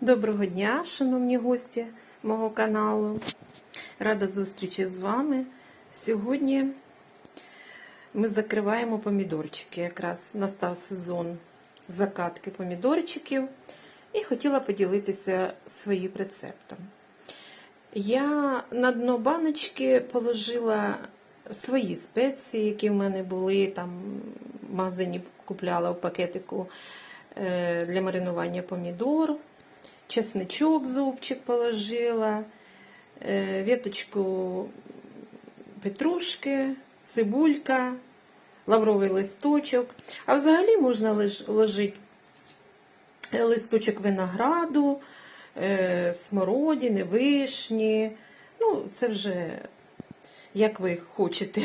Доброго дня, шановні гості мого каналу. Рада зустрічі з вами. Сьогодні ми закриваємо помідорчики. Якраз настав сезон закатки помідорчиків і хотіла поділитися своїм рецептом. Я на дно баночки положила свої спеції, які в мене були. Там в магазині купляла в пакетику е, для маринування помідор. Чесничок зубчик положила, е, веточку петрушки, цибулька, лавровий листочок. А взагалі можна ложити листочок винограду, е, смородини, вишні. Ну, це вже як ви хочете,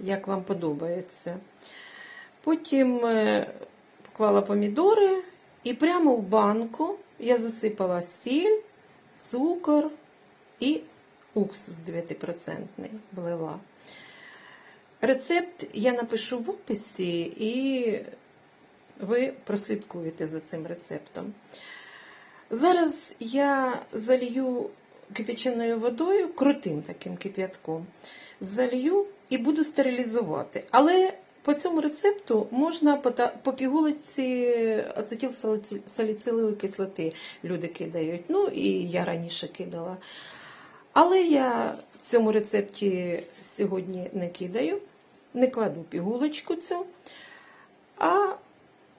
як вам подобається. Потім е, поклала помідори і прямо в банку я засипала сіль, цукор і уксус 9% влила. Рецепт я напишу в описі, і ви прослідкуєте за цим рецептом. Зараз я залью кипяченою водою, крутим таким кип'ятком, залью і буду стерилізувати. Але по цьому рецепту можна по пігулиці ацетилсаліцилової кислоти люди кидають. Ну і я раніше кидала. Але я в цьому рецепті сьогодні не кидаю, не кладу пігулочку цю, а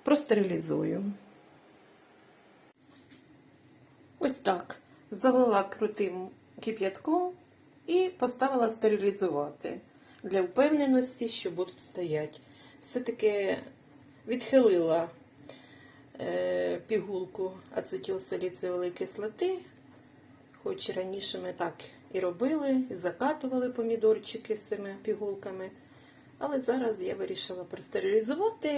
простерилізую. Ось так. Залила крутим кип'ятком і поставила стерилізувати для впевненості, що будуть стояти. Все-таки відхилила е, пігулку ацетилсаліцилової кислоти, хоч раніше ми так і робили, і закатували помідорчики з цими пігулками. Але зараз я вирішила простерилізувати,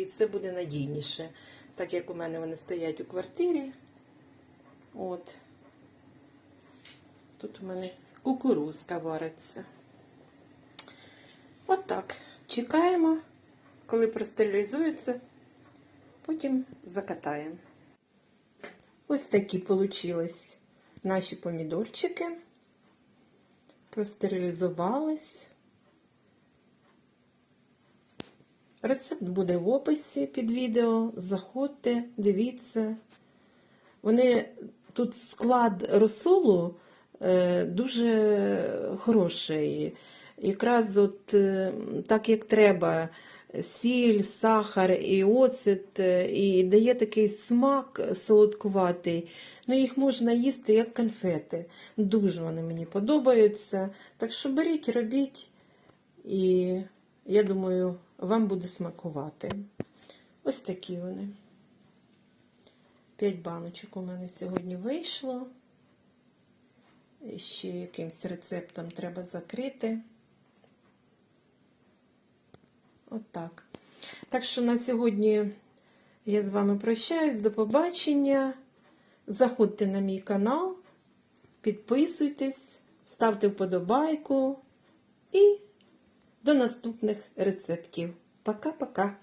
і це буде надійніше, так як у мене вони стоять у квартирі. От. Тут у мене кукурузка вариться. Отак. Чекаємо, коли простерилізується, потім закатаємо. Ось такі получились наші помідорчики. Простерилізувались. Рецепт буде в описі під відео. Заходьте, дивіться. Вони тут склад розсолу е, дуже хороший. Якраз от е, так, як треба, сіль, сахар і оцет, е, і дає такий смак солодкуватий. Ну, їх можна їсти як конфети. Дуже вони мені подобаються. Так що беріть, робіть, і я думаю, вам буде смакувати. Ось такі вони. П'ять баночок у мене сьогодні вийшло. І ще якимсь рецептом треба закрити. Отак. От так що на сьогодні я з вами прощаюсь. До побачення. Заходьте на мій канал, підписуйтесь, ставте вподобайку і до наступних рецептів. Пока-пока!